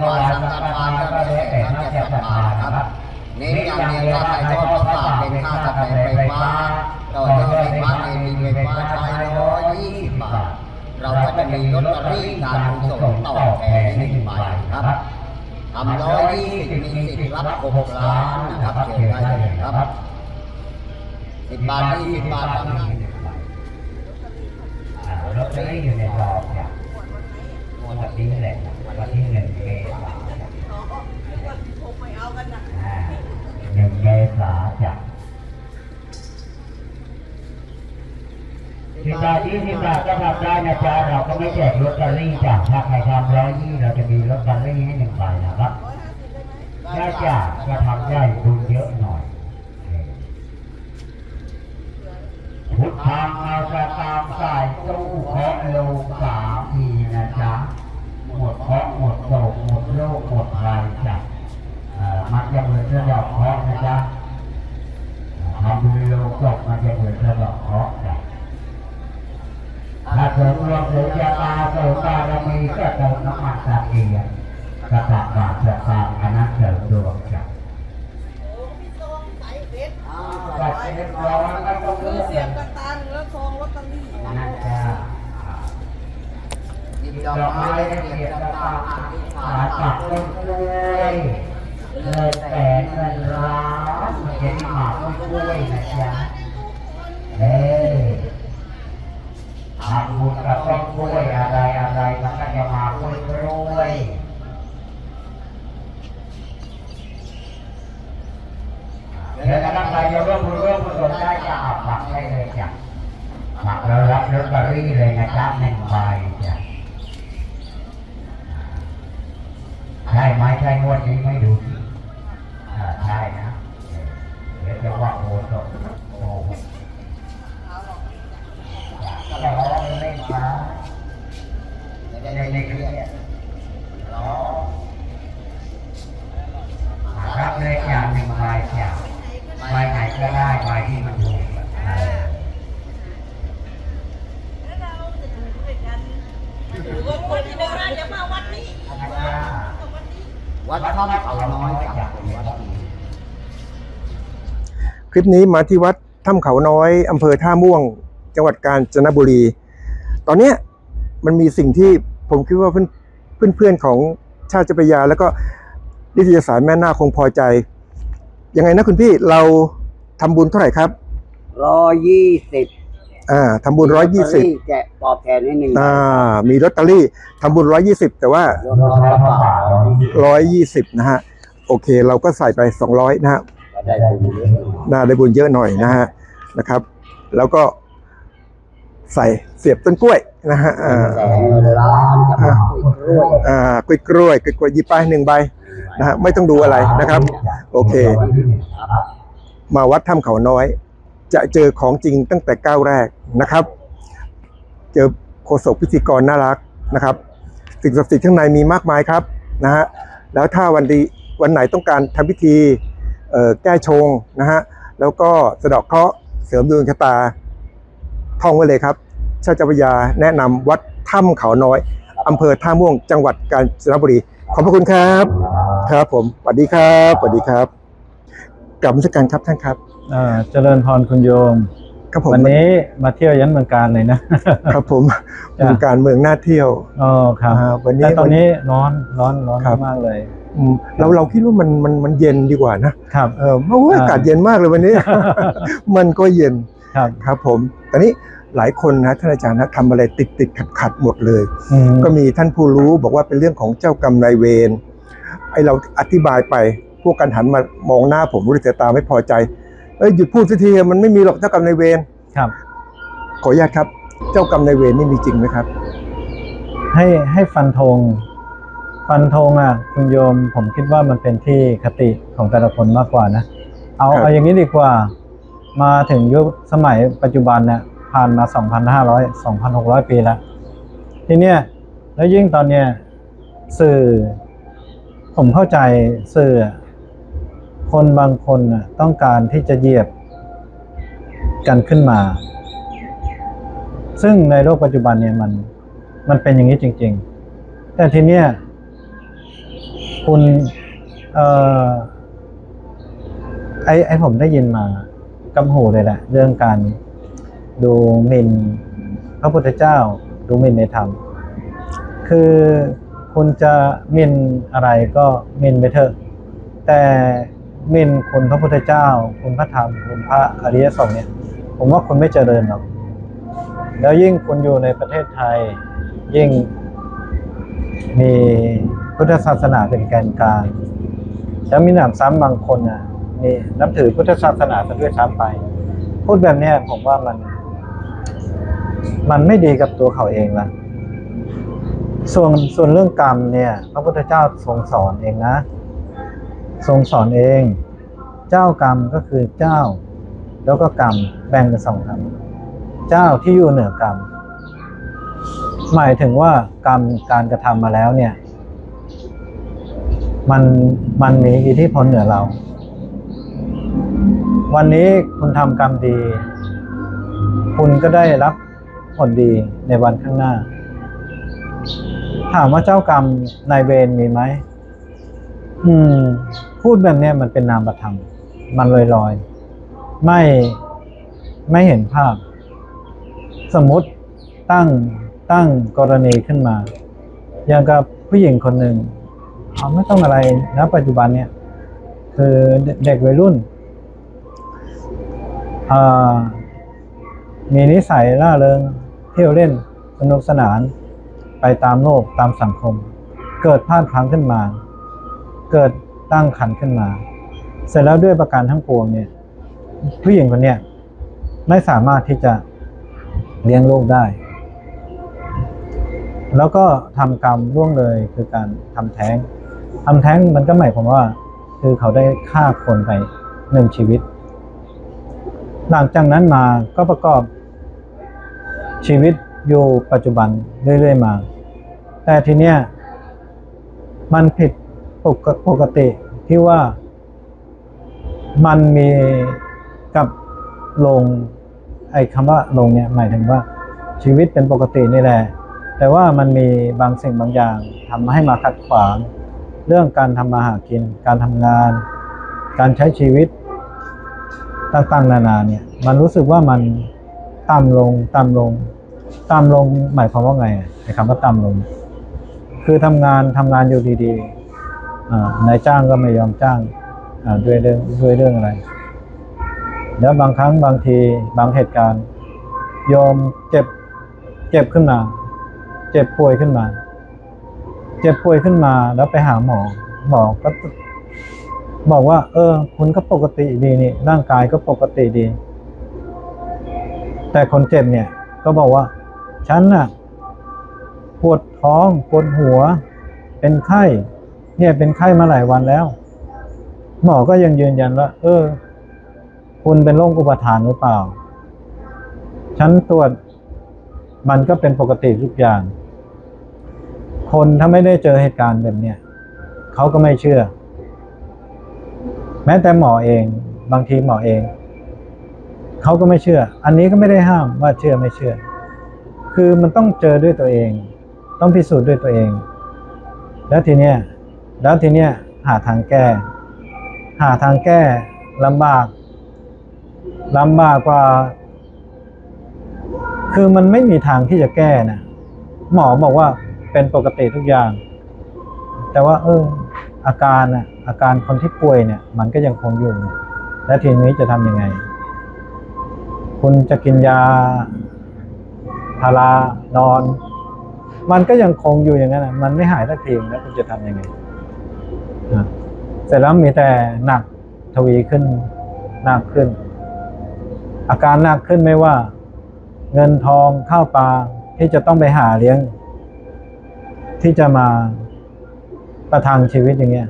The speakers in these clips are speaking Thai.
ถวายสังฆทานก็ได้แต่น่าจะศรัทธานครับเน้นอย่างเดียวว่าใครทอดพระป่าเป็นค่าสแตนไฟฟ้าต่อยอดไฟฟ้าในมีไฟฟ้าใช้ร้อยยี่สิบบาท เราก็จะมีลอตเตอรี่การกุศลต่อแทนหนึ่งใบครับทำร้อยยี่สิบมีสิทธิ์รับหกล้านนะครับเชิญได้เลยครับสิบบาทยี่สิบบาททำได้ลอตเตอรี่อยู่ในกรอบเนี่ยวันนี้แหละ วันที่หนึ่งเมษาอ่าหนึ่งเมษาจ้ะสิบบาทยี่สิบบาทก็ทำได้นะจ๊ะเราก็ไม่แจกลอตเตอรี่จ้ะถ้าใครทำร้อยยี่เราจะมีลอตเตอรี่ให้หนึ่งใบนะครับถ้าจ้ะก็ทำได้บุญเยอะหน่อยพุทธังเอากระตามสายตู้เคาะลงสามทีนะจ๊ะ หมดเคาะหมดโศกหมดโรคหมดภัยจ้ะเอ่อมันจะเหมือนสะเดอกเคาะนะจ๊ะทำบุญโลงศพมันจะเหมือนสะเดอกเคาะจ้ะถ้าเสริมรวมเสริมยาตาเสริมบารมีก็เติมน้ำมันตะเกียงกระตักบาตรจะตามคณะเสริมดวงจ้ะบัตรเรียบร้อยก็ต้องคืเลืออกเสียบกระตันแล้วซองลอตเตอรี่ นะจ๊ะ หยิบ ดอกไม้เทีเทียยนตาตาอธิษฐาหานปักต้นกล้วยเงินแสนเงินล้านเขียนหมาต้นกล้วยนะจ๊ะเฮ้ทำบุญกับต้นกล้วยอะไรอะไรมันก็จะมากล้วยกล้วยเดี๋ยวถ้าใครจะร่วมบุญร่วมกุศลได้จะอาผักได้เลยจ้ะผักเรารับลอตเตอรี่เลยนะจ๊ะหนึ่งใบ จ้ะใช่ไหมใช่งวดนี้ไม่ดูสิอ่าใช่นะเดี๋ยวจะว่าโอ้โหโอ้โหแต่ว่าไม่เล่นมาจะไม่ได้ได้ไม่เล่นเคเครีรียยดด คลิปนี้มาที่วัดถ้ำเขาน้อยอำเภอท่าม่วง จังหวัดกาญจนบุรี ตอนเนี้ยมันมีสิ่งที่ผมคิดว่าเพื่อนเพื่อนๆของชาติเจ้าพระยา แล้วก็นิตยสารแม่นาคคงพอใจ ยังไงนะคุณพี่เราทำบุญเท่าไหร่ครับร้อยยี่สิบอ่าทำบุญร้อยยี่สิบแจกตอบแทนให้หนึ่งอ่า มีลอตเตอรี่ทำบุญร้อยยี่สิบแต่ว่ารวมร้อยกระเป๋าร้อยยี่สิบนะฮะ โอเค เราก็ใส่ไปสองร้อยนะฮะ ก็ได้บุญเยอะหน่อยน่าได้บุญเยอะหน่อยนะฮะนะครับ แล้วก็ใส่เสียบต้นกล้วยนะฮะอ่าแสนเงินล้านกับกล้วยอ่ากล้วยกล้วยกล้วยกล้วยหยิบไปหนึ่งใบนะฮะไม่ต้องดูอะไรนะครับ โอเค มาวัดถ้ำเขาน้อย จะเจอของจริงตั้งแต่ก้าวแรกนะครับ เจอโฆษกพิธีกรน่ารักนะครับ สิ่งศักดิ์สิทธิ์ข้างในมีมากมายครับนะฮะแล้วถ้าวันดีวันไหนต้องการทำพิธี แก้ชงนะฮะแล้วก็สะเดาะเคราะห์เสริมดวงชะตาท่องไว้เลยครับชาติเจ้าพระยาแนะนำวัดถ้ำเขาน้อยอำเภอท่าม่วงจังหวัดกาญจนบุรี ขอบพระคุณครับ ครับผมสวัสดีครับสวัสดีครับกลับมาสักการครับท่านครับอ่าเจริญพรคุณโยม ครับผมวันนี้มาเที่ยวยันเมืองการเลยนะ ครับผมจ้ะวงการเมืองน่าเที่ยวอ๋อครับอ่าวันนี้แต่ตอนนี้ร้อนร้อนร้อนครับมากเลยอืม เราเราคิดว่ามันมันมันเย็นดีกว่านะครับเออโอ้ยอ่าอากาศเย็นมากเลยวันนี้ มันก็เย็นครับครับผมตอนนี้หลายคนนะท่านอาจารย์นะทำอะไรติดติดขัดขัดหมดเลยอืมก็มีท่านผู้รู้บอกว่าเป็นเรื่องของเจ้ากรรมนายเวรไอเราอธิบายไปพวกกันหันมามองหน้าผมรู้สายตาไม่พอใจเอ้ยหยุดพูดสักทีมันไม่มีหรอกเจ้ากรรมนายเวรครับ ขออนุญาตครับ เจ้ากรรมนายเวรนี่มีจริงไหมครับ ให้ให้ฟันธง ฟันธงอะคุณโยมผมคิดว่ามันเป็นที่คติของแต่ละคนมากกว่านะ เอาครับเอาอย่างนี้ดีกว่า มาถึงยุคสมัยปัจจุบันเนี่ยผ่านมา 2,500 2,600 ปีแล้ว ทีเนี้ยแล้วยิ่งตอนเนี้ยสื่อ ผมเข้าใจสื่ออะคนบางคนน่ะต้องการที่จะเหยียบกันขึ้นมา ซึ่งในโลกปัจจุบันเนี่ยมันมันเป็นอย่างนี้จริง ๆ แต่ทีเนี้ย คุณเอ่อไอไอผมได้ยินมากำหูเลยแหละ เรื่องการดูหมิ่นพระพุทธเจ้า ดูหมิ่นในธรรม คือคุณจะหมิ่นอะไรก็หมิ่นไปเถอะ แต่หมิ่นคุณพระพุทธเจ้า คุณพระธรรม คุณพระอริยสงฆ์เนี่ย ผมว่าคุณไม่เจริญหรอก แล้วยิ่งคุณอยู่ในประเทศไทย ยิ่งมี พุทธศาสนาเป็นแกนกลาง แล้วมีหนำซ้ำบางคนอะมีนับถือพุทธศาสนาซะด้วยซ้ำไป พูดแบบนี้ผมว่ามัน มันไม่ดีกับตัวเขาเองละส่วนส่วนเรื่องกรรมเนี่ย พระพุทธเจ้าทรงสอนเองนะ ทรงสอนเอง เจ้ากรรมก็คือเจ้า แล้วก็กรรมแบ่งเป็นสองคำเจ้าที่อยู่เหนือกรรม หมายถึงว่ากรรมการกระทำมาแล้วเนี่ย มันมันมีอิทธิพลเหนือเรา วันนี้คุณทำกรรมดี คุณก็ได้รับผลดีในวันข้างหน้า ถามว่าเจ้ากรรมนายเวรมีไหมอืม พูดแบบนี้มันเป็นนามธรรม มันลอยลอยไม่ไม่เห็นภาพ สมมติตั้งตั้งกรณีขึ้นมา อย่างกับผู้หญิงคนหนึ่ง ไม่ต้องอะไรนะปัจจุบันเนี่ย คือเด็กวัยรุ่นมีนิสัยร่าเริงเที่ยวเล่นสนุกสนาน ไปตามโลกตามสังคม เกิดพลาดพลั้งขึ้นมา เกิดตั้งขันขึ้นมา เสร็จแล้วด้วยประการทั้งปวงเนี่ย ผู้หญิงคนเนี้ยไม่สามารถที่จะเลี้ยงลูกได้ แล้วก็ทำกรรมล่วงเลยคือการทำแท้ง ทำแท้งมันก็หมายความว่า คือเขาได้ฆ่าคนไปหนึ่งชีวิต หลังจากนั้นมาก็ประกอบชีวิตอยู่ปัจจุบันเรื่อยๆมา แต่ทีเนี้ยมันผิดปกปกติที่ว่ามันมีกับลงไอ้คำว่าลงเนี่ยหมายถึงว่าชีวิตเป็นปกตินี่แหละ แต่ว่ามันมีบางสิ่งบางอย่างทำให้มาขัดขวาง เรื่องการทำมาหากิน การทำงาน การใช้ชีวิตต่างๆนานาเนี่ย มันรู้สึกว่ามันต่ำลงต่ำลงต่ำลงหมายความว่าไงไอ้คำว่าต่ำลง คือทำงานทำงานอยู่ดีๆนายจ้างก็ไม่ยอมจ้างด้วยเรื่องด้วยเรื่องอะไร แล้วบางครั้งบางทีบางเหตุการณ์ ยอมเจ็บเจ็บขึ้นมา เจ็บป่วยขึ้นมา เจ็บป่วยขึ้นมาแล้วไปหาหมอหมอก็ บอกว่า เออ คุณก็ปกติดีนี่ ร่างกายก็ปกติดี แต่คนเจ็บเนี่ย ก็บอกว่า ฉันน่ะ ปวดท้องปวดหัว เป็นไข้ เนี่ยเป็นไข้มาหลายวันแล้ว หมอก็ยังยืนยันว่า เออ คุณเป็นโรคอุปทานหรือเปล่า ฉันตรวจมันก็เป็นปกติทุกอย่าง คนถ้าไม่ได้เจอเหตุการณ์แบบเนี้ยเขาก็ไม่เชื่อ แม้แต่หมอเอง บางทีหมอเองเขาก็ไม่เชื่อ อันนี้ก็ไม่ได้ห้ามว่าเชื่อไม่เชื่อ คือมันต้องเจอด้วยตัวเอง ต้องพิสูจน์ด้วยตัวเอง แล้วทีเนี้ยแล้วทีเนี้ยหาทางแก้ หาทางแก้ลำบากลำบากกว่า คือมันไม่มีทางที่จะแก้นะหมอบอกว่า เป็นปกติทุกอย่าง แต่ว่า เออ อาการน่ะอาการคนที่ป่วยเนี่ย มันก็ยังคงอยู่ แล้วทีนี้จะทำยังไง คุณจะกินยาพารานอน มันก็ยังคงอยู่อย่างนั้นนะมันไม่หายสักทีแล้วคุณจะทำยังไงเสร็จแล้วมีแต่หนักทวีขึ้นหนักขึ้น อาการหนักขึ้นไม่ว่า เงินทองข้าวปลาที่จะต้องไปหาเลี้ยง ที่จะมาประทังชีวิตอย่างเงี้ย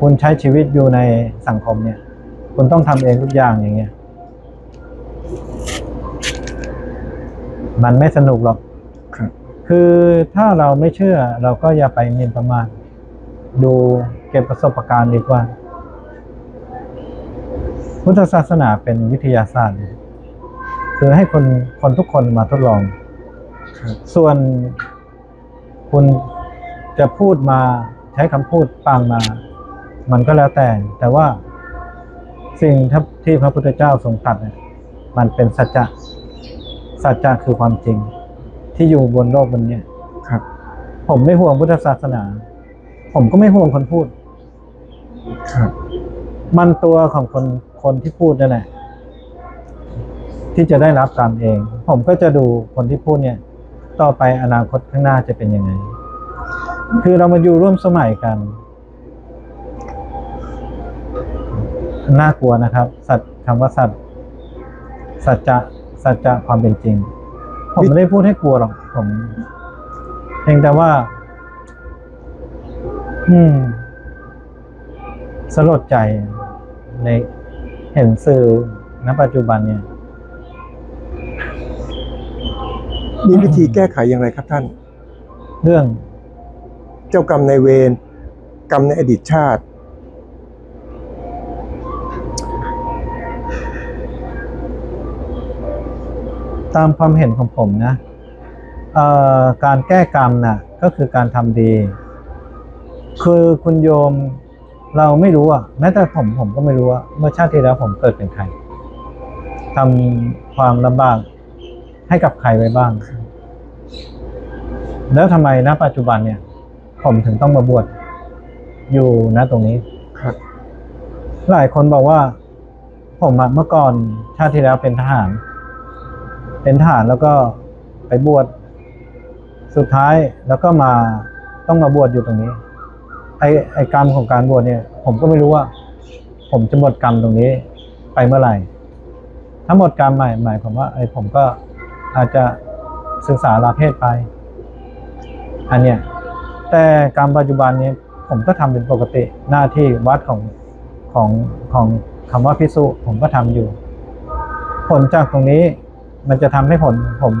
คุณใช้ชีวิตอยู่ในสังคมเนี่ย คุณต้องทำเองทุกอย่างอย่างเงี้ย มันไม่สนุกหรอกครับคือถ้าเราไม่เชื่อเราก็อย่าไปหมินประมาท ดูเก็บประสบการณ์ดีกว่า พุทธศาสนาเป็นวิทยาศาสตร์ คือให้คนคนทุกคนมาทดลองครับส่วน คุณจะพูดมาใช้คำพูดปางมา มันก็แล้วแต่ แต่ว่าสิ่งที่พระพุทธเจ้าทรงตรัสเนี่ยมันเป็นสัจจะสัจจะคือความจริง ที่อยู่บนโลกบนเนี้ยครับ ผมไม่ห่วงพุทธศาสนา ผมก็ไม่ห่วงคนพูด ครับ มันตัวของคนคนที่พูดนั่นแหละที่จะได้รับกรรมเอง ผมก็จะดูคนที่พูดเนี่ย ต่อไปอนาคตข้างหน้าจะเป็นยังไง คือเรามาอยู่ร่วมสมัยกัน น่ากลัวนะครับ สัตว์คำว่าสัตว์สัจจะสัจจะความเป็นจริง ผมไม่ได้พูดให้กลัวหรอก ผมเพียงแต่ว่า อืม สลดใจในเห็นสื่อณปัจจุบันเนี่ย มีวิธีแก้ไขอย่างไรครับท่าน เรื่องเจ้ากรรมในายเวรกรรมในอดีตชาติ ตามความเห็นของผมนะเอ่อการแก้กรรมน่ะก็คือการทำดี คือคุณโยมเราไม่รู้อะแม้แต่ผมผมก็ไม่รู้ว่าเมื่อชาติที่แล้วผมเกิดเป็นใครทำความลำบาก ให้กับใครไว้บ้าง แล้วทำไมณปัจจุบันเนี่ย ผมถึงต้องมาบวชอยู่ณตรงนี้ครับ หลายคนบอกว่า ผมอะเมื่อก่อนชาติที่แล้วเป็นทหาร เป็นทหารแล้วก็ไปบวชสุดท้ายแล้วก็มาต้องมาบวชอยู่ตรงนี้ ไอไอกรรมของการบวชเนี่ย ผมก็ไม่รู้ว่า ผมจะหมดกรรมตรงนี้ไปเมื่อไหร่ถ้าหมดกรรมหมายหมายความว่าไอผมก็ อาจจะศึกษาลาเพศไป อันเนี้ยแต่กรรมปัจจุบันนี้ผมก็ทำเป็นปกติหน้าที่วัดของของของคำว่าพิสุผมก็ทำอยู่ ผลจากตรงนี้มันจะทำให้ผลผม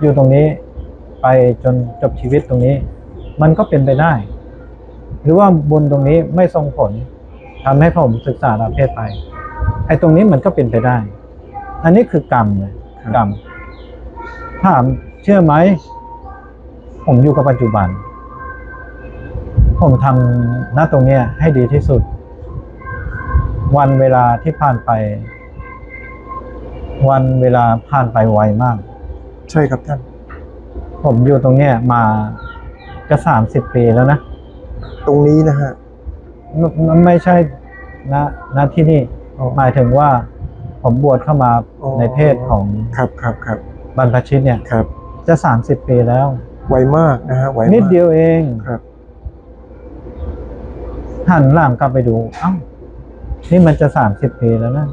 อยู่ตรงนี้ไปจนจบชีวิตตรงนี้ มันก็เป็นไปได้ หรือว่าบุญตรงนี้ไม่ส่งผลทำให้ผมศึกษาลาเพศไปไอ้ตรงนี้มันก็เป็นไปได้ อันนี้คือกรรมเลยครับกรรม ถามเชื่อไหม ผมอยู่กับปัจจุบัน ผมทำหน้าตรงเนี้ยให้ดีที่สุด วันเวลาที่ผ่านไป วันเวลาผ่านไปไวมาก ใช่ครับท่าน ผมอยู่ตรงเนี้ยมาจะสามสิบปีแล้วนะ ตรงนี้นะฮะไม่ไม่ไม่ใช่นะณที่นี่อ๋อหมายถึงว่าผมบวชเข้ามาอ๋อในเพศของ ครับครับครับ บรรพชิตเนี่ยครับ จะสามสิบปีแล้ว ไวมากนะฮะไวมากนิดเดียวเองครับหันหลังกลับไปดูเอ้านี่มันจะสามสิบปีแล้วนะ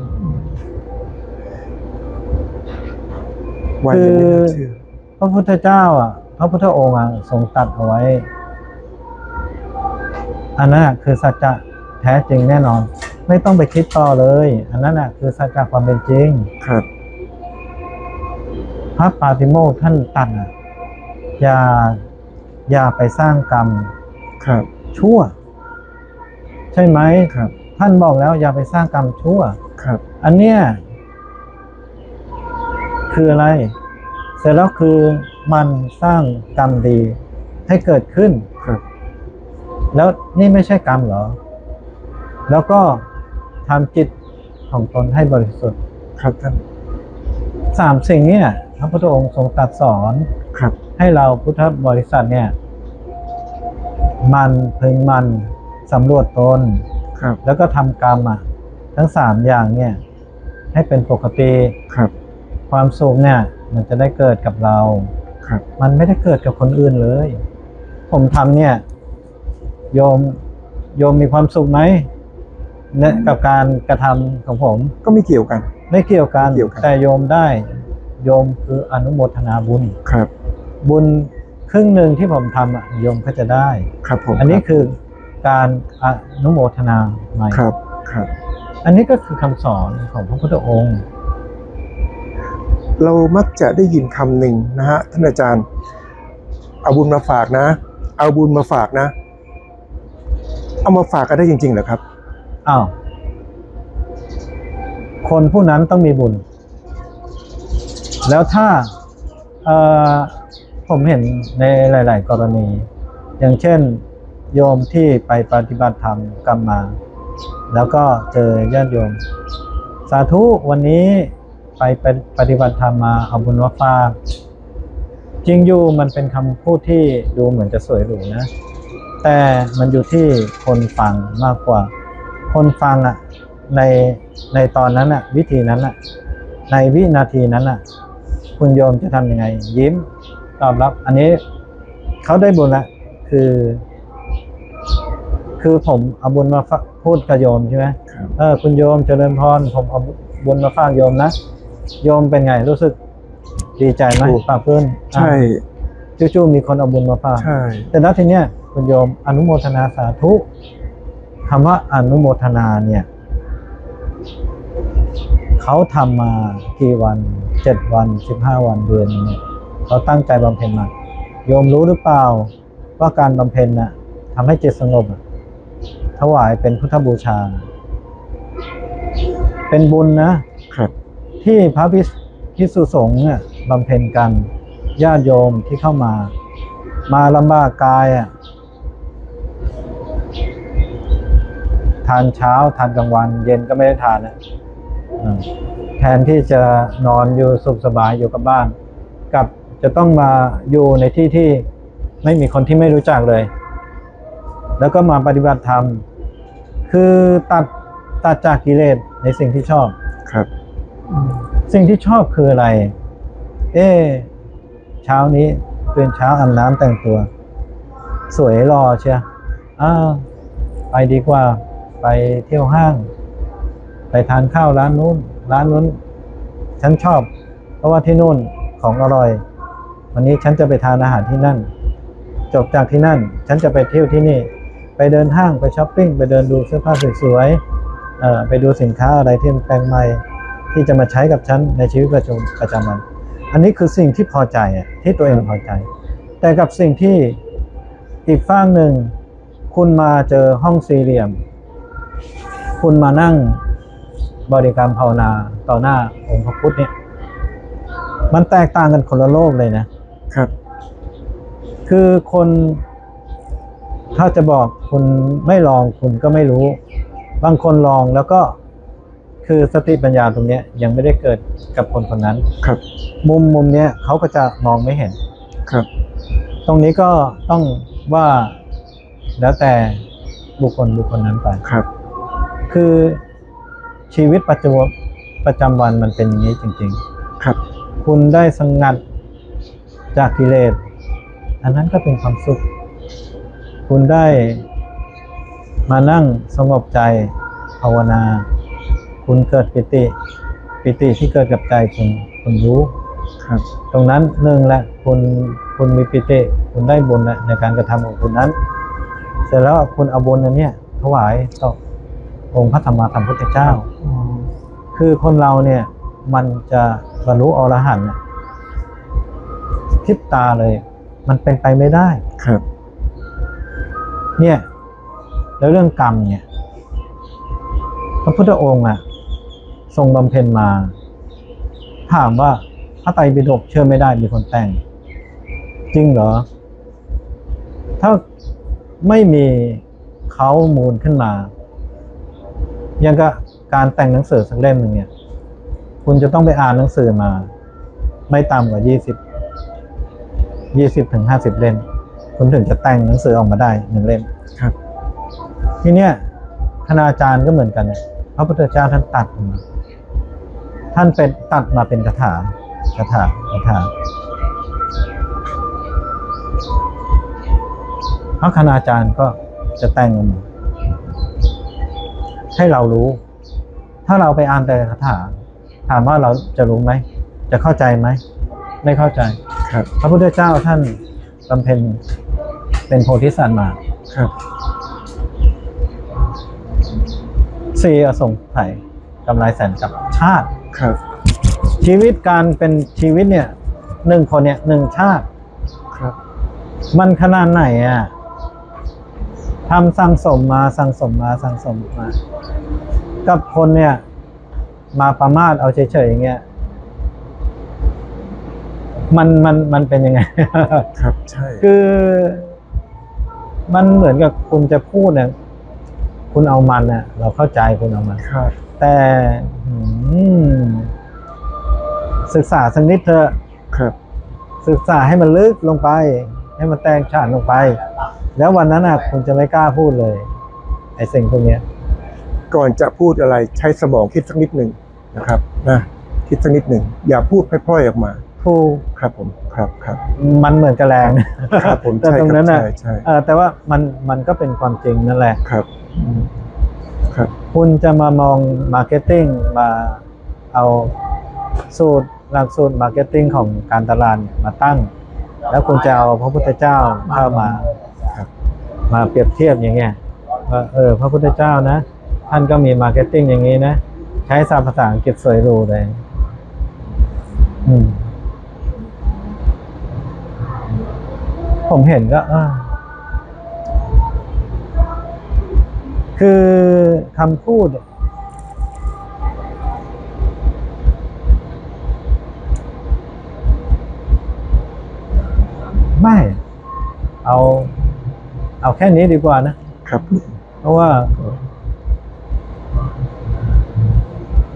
ไวคือไม่น่าเชื่อพระพุทธเจ้า อะ พระพุทธองค์อะทรงตรัดเอาไว้ อันนั้นอะคือสัจจะแท้จริงแน่นอน ไม่ต้องไปคิดต่อเลย อันนั้นอะคือสัจจะความเป็นจริง ครับ พระปาติโมกข์ท่านตรัดอะอย่าอย่าไปสร้างกรรมครับ ชั่ว ใช่ไหมครับ ท่านบอกแล้วอย่าไปสร้างกรรมชั่วครับ อันเนี้ยคืออะไร เสร็จแล้วคือมันสร้างกรรมดีให้เกิดขึ้นครับ แล้วนี่ไม่ใช่กรรมเหรอ แล้วก็ทำจิตของตนให้บริสุทธิ์ ครับท่านสามสิ่งเนี่ยพ ระพุทธองค์ทรงตรัสสอนครับ ให้เราพุทธบริษัทเนี่ย มันพึงมันสำรวจตนครับ แล้วก็ทำกรรมอะ ทั้งสามอย่างเนี่ย ให้เป็นปกติครับ ความสุขเนี่ย มันจะได้เกิดกับเราครับ มันไม่ได้เกิดกับคนอื่นเลย ผมทำเนี่ย โยมโยมมีความสุขไหมเนี่ยกับการกระทำของผม ก็ไม่เกี่ยวกัน ไม่เกี่ยวกัน ไม่เกี่ยวกัน แต่โยมได้ โยมคืออนุโมทนาบุญครับ บุญครึ่งหนึ่งที่ผมทำอะโยมก็จะได้ครับผมอันนี้คือการอนุโมทนาใหม่ครับครับ อันนี้ก็คือคำสอนของพระพุทธองค์ เรามักจะได้ยินคำหนึ่งนะฮะท่านอาจารย์ เอาบุญมาฝากนะ เอาบุญมาฝากนะ เอามาฝากกันได้จริงๆเหรอครับอ้าวคนผู้นั้นต้องมีบุญ แล้วถ้าผมเห็นในหลาย ๆ กรณี อย่างเช่น โยมที่ไปปฏิบัติธรรมกลับมา แล้วก็เจอญาติโยม สาธุวันนี้ไปเป็นปฏิบัติธรรมมาเอาบุญมาฝากจริงอยู่มันเป็นคำพูดที่ดูเหมือนจะสวยหรูนะ แต่มันอยู่ที่คนฟังมากกว่า คนฟังอะในในตอนนั้นอะ วิธีนั้นอะ ในวินาทีนั้นอะ คุณโยมจะทำยังไง ยิ้มตอบรับ อันนี้เขาได้บุญละ คือ คือผมเอาบุญมาฝากพูดกับโยมใช่ไหมครับเออคุณโยมเจริญพรผมเอาบุญมาฝากโยมนะโยมเป็นไงรู้สึกดีใจไหมถูกฝากเพื่อนใช่อะจู่ๆมีคนเอาบุญมาฝากใช่แต่แล้วทีเนี้ยคุณโยมอนุโมทนาสาธุคำว่าอนุโมทนาเนี่ยเขาทำมากี่วัน เจ็ดวันสิบห้าวันเดือนหนึ่งเนี่ยเขาตั้งใจบำเพ็ญมาโยมรู้หรือเปล่าว่าการบำเพ็ญน่ะทำให้จิตสงบอะถวายเป็นพุทธบูชา เป็นบุญนะครับ ที่พระพิสพิสุสงฆ์เนี่ยบำเพ็ญกันญาติโยมที่เข้ามา มาลำบากกายอะทานเช้าทานกลางวัน เย็นก็ไม่ได้ทานนะอืมแท นที่จะนอนอยู่สุขสบายอยู่กับบ้านกลับจะต้องมาอยู่ในที่ที่ไม่มีคนที่ไม่รู้จักเลย แล้วก็มาปฏิบัติธรรม คือตัดตัดจากกิเลสในสิ่งที่ชอบครับ สิ่งที่ชอบคืออะไร เอ๊ะเช้านี้ตื่นเช้าอาบน้ำแต่งตัว สวยรอเชียอ้าวไปดีกว่า ไปเที่ยวห้าง ไปทานข้าวร้านนู้น ร้านนู้นฉันชอบ เพราะว่าที่นู่นของอร่อย วันนี้ฉันจะไปทานอาหารที่นั่น จบจากที่นั่น ฉันจะไปเที่ยวที่นี่ ไปเดินห้างไปช้อปปิ้งไปเดินดูเสื้อผ้าสวยๆไปดูสินค้าอะไรที่แปลงใหม่ที่จะมาใช้กับฉันในชีวิตประจำประจำวัน อันนี้คือสิ่งที่พอใจที่ตัวเองพอใจ แต่กับสิ่งที่อีกฝ้างหนึ่ง คุณมาเจอห้องสี่เหลี่ยม คุณมานั่ง บริกรรมภาวนาต่อหน้าองค์พระพุทธเนี่ย มันแตกต่างกันคนละโลกเลยนะครับ คือคนถ้าจะบอกคุณไม่ลองคุณก็ไม่รู้ บางคนลองแล้วก็คือสติปัญญาตรงเนี้ยยังไม่ได้เกิดกับคนคนนั้นครับ มุมมุมเนี้ยเขาก็จะมองไม่เห็นครับ ตรงนี้ก็ต้องว่าแล้วแต่บุคคลบุคคลนั้นไปครับ คือ ชีวิตปัจจุบันประจำวันมันเป็นอย่างนี้จริง ครับ ๆ คุณได้สงัดจากกิเลส อันนั้นก็เป็นความสุข คุณได้มานั่งสงบใจภาวนา คุณเกิดปิติ ปิติที่เกิดกับใจคุณคุณรู้ ครับ ตรงนั้นหนึ่งแหละคุณคุณมีปิติคุณได้บุญแหละในการกระทำของคุณนั้น เสร็จแล้วคุณเอาบุญอันเนี้ยถวายต่อ องค์พระธรรมธรรมพุทธเจ้า คือคนเราเนี่ยมันจะบรรลุอรหันต์เนี่ยพริบตาเลย มันเป็นไปไม่ได้ครับ เนี่ยแล้วเรื่องกรรมเนี่ย พระพุทธองค์อะ ทรงบำเพ็ญมา ถามว่าพระไตรปิฎกเชื่อไม่ได้มีคนแต่ง จริงเหรอ ถ้าไม่มีเขามูลขึ้นมา ยังก็การแต่งหนังสือสักเล่มหนึ่งเนี่ย คุณจะต้องไปอ่านหนังสือมา ไม่ต่ำกว่ายี่สิบยี่สิบถึงห้าสิบเล่ม คุณถึงจะแต่งหนังสือออกมาได้หนึ่งเล่มครับ ทีเนี้ยคณาจารย์ก็เหมือนกันเนี่ยพระพุทธเจ้าท่านตัดออกมา ท่านเป็นตัดมาเป็นคาถาคาถาคาถาพระคณาจารย์ก็จะแต่งออกมา ให้เรารู้ ถ้าเราไปอ่านแต่คาถาถามว่าเราจะรู้ไหม จะเข้าใจไหม ไม่เข้าใจครับ พระพุทธเจ้าท่านบำเพ็ญเป็นโพธิสัตว์มาครับสี่อสงไขยกำไรแสนกับชาติครับ ชีวิตการเป็นชีวิตเนี่ยหนึ่งคนเนี่ยหนึ่งชาติครับ มันขนาดไหนอะทำสั่งสมมาสั่งสมมาสั่งสมมา กับคนเนี่ย มาประมาทเอาเฉยๆอย่างเงี้ยมันมันมันเป็นยังไง ครับ ใช่ คือ มันเหมือนกับคุณจะพูดเนี่ยคุณเอามันเนี่ยเราเข้าใจคุณเอามันครับ แต่อืมศึกษาสักนิดเถอะครับ ศึกษาให้มันลึกลงไป ให้มันแตกฉานลงไป แล้ววันนั้นอะคุณจะไม่กล้าพูดเลย ไอ้สิ่งพวกเนี้ย ก่อนจะพูดอะไรใช้สมองคิดสักนิดหนึ่งนะครับนะคิดสักนิดหนึ่งอย่าพูดพร่อยๆออกมาถูกครับผมครับครับมันเหมือนกระแรงนะครับผมแต่ใช่ตรงครันั้บนอะใช่ใช่เออแต่ว่ามันมันก็เป็นความจริงนั่นแหละครับครับ คุณจะมามองมาร์เก็ตติ้งมาเอาสูตรหลักสูตรมาร์เก็ตติ้งของการตลาดเนี่ยมาตั้ง แล้วคุณจะเอาพระพุทธเจ้าเข้ามาครับมาเปรียบเทียบอย่างเงี้ยว่าเออพระพุทธเจ้านะ ท่านก็มีมาร์เก็ตติ้งอย่างนี้นะ ใช้ศัพท์ภาษาอังกฤษสวยหรูเลยอืมผมเห็นก็เออคือคำพูด ไม่ เอา เอาแค่นี้ดีกว่านะ ครับ เพราะว่า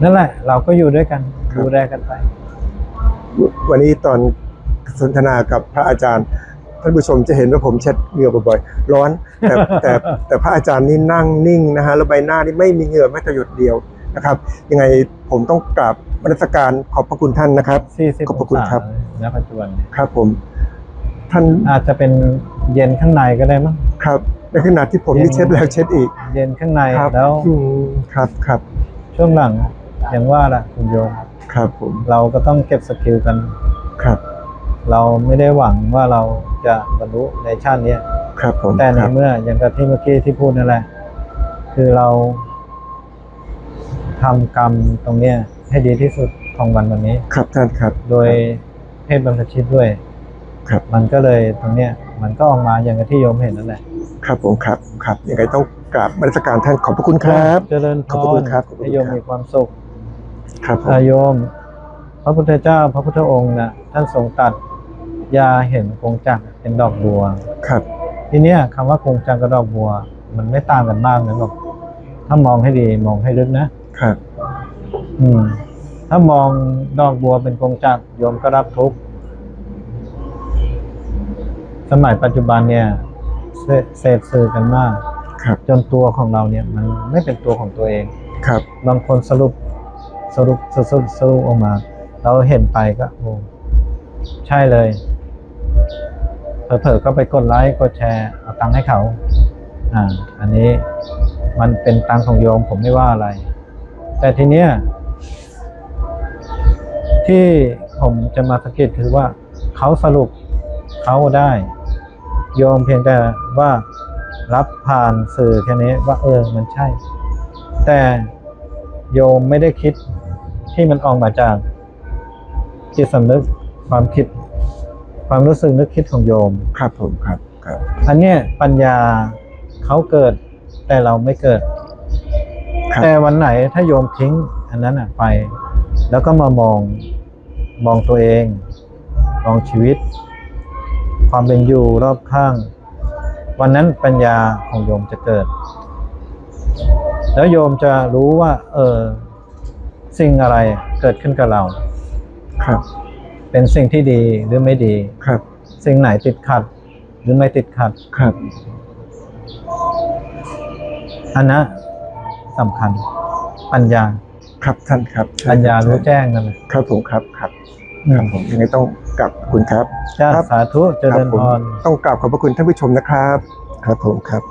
นั่นแหละ เราก็อยู่ด้วยกันครับดูแลกันไป วันนี้ตอนสนทนากับพระอาจารย์ท่านผู้ชมจะเห็นว่าผมเช็ดเหงื่อบ่อยๆ ร้อน แต่แต่แต่พระอาจารย์นี่นั่งนิ่งนะฮะแล้วใบหน้านี่ไม่มีเหงื่อแม้แต่หยดเดียวนะครับ ยังไงผมต้องกราบมรสการขอบพระคุณท่านนะครับ40ขอบพระคุณครับณปัจจุบันเนี่ยครับผม ท่านอาจจะเป็นเย็นข้างในก็ได้มั้งครับในขณะที่ผมนี่เช็ดแล้วเช็ดอีก เย็นข้างในครับแล้วอืมครับครับช่วงหลัง อย่างว่าล่ะคุณโยมครับผมเราก็ต้องเก็บสกิลกันครับ เราไม่ได้หวังว่าเราจะบรรลุในชาติเนี้ยครับผมแต่ในครับเมื่ออย่างกับที่เมื่อกี้ที่พูดนั่นแหละคือเราทำกรรมตรงเนี้ยให้ดีที่สุดของวันวันนี้ ครับท่านครับ โดยเพศบรรพชิตด้วย ครับ มันก็เลยตรงเนี้ยมันก็ออกมาอย่างกับที่โยมเห็นนั่นแหละ ครับผมครับ ครับยังไงต้องกราบมรสการท่านขอบพระคุณครับ เจริญพขอบพระคุรณครับขอบพระคุณให้โยมครับมีความสุข ครับผมอาโยม พระพุทธเจ้าพระพุทธองค์นะท่านทรงตรัดยาเห็นกงจักรเป็นดอกบัว ครับทีเนี้ยคำว่ากงจักรกับดอกบัว มันไม่ต่างกันมากนะบอกถ้ามองให้ดีมองให้ลึกนะครับ อืม ถ้ามองดอกบัวเป็นกงจักรโยมก็รับทุกข์สมัยปัจจุบันเนี่ยเสเสพสื่อกันมาก ครับ จนตัวของเราเนี่ย มันไม่เป็นตัวของตัวเอง ครับ บางคนสรุป สรุปสรุปสรุปออกมา เราเห็นไปก็โอ้ใช่เลยเผลอๆก็ไปกดไลค์กดแชร์เอาตังค์ให้เขา อ่า อันนี้มันเป็นตังค์ของโยมผมไม่ว่าอะไร แต่ทีเนี้ยที่ผมจะมาสังเกตคือว่าเขาสรุปเขาได้ โยมเพียงแต่ว่ารับผ่านสื่อแค่นี้ว่าเออมันใช่ แต่โยมไม่ได้คิด ที่มันออกมาจากจิตสำนึกความคิด ความรู้สึกนึกคิดของโยม ครับผมครับครับอันเนี้ยปัญญาเขาเกิดแต่เราไม่เกิด ครับแต่วันไหนถ้าโยมทิ้ง อันนั้นอะไป แล้วก็มามองมองตัวเอง มองชีวิต ความเป็นอยู่รอบข้าง วันนั้นปัญญาของโยมจะเกิด แล้วโยมจะรู้ว่า เออ สิ่งอะไรเกิดขึ้นกับเรา ครับ เป็นสิ่งที่ดีหรือไม่ดี ครับ สิ่งไหนติดขัด หรือไม่ติดขัด ครับ อันนั้นสำคัญ ปัญญา ครับท่านครับใช่ปัญญาครับรู้แจ้งนั่นแหละครับผมครับครับครับผมยังไงต้องกราบขอบคุณครับ จ้าครับ สาธุเจคริรับญผพมร ต้องกราบขอบพระคุณท่านผู้ชมนะครับ ครับผมครับ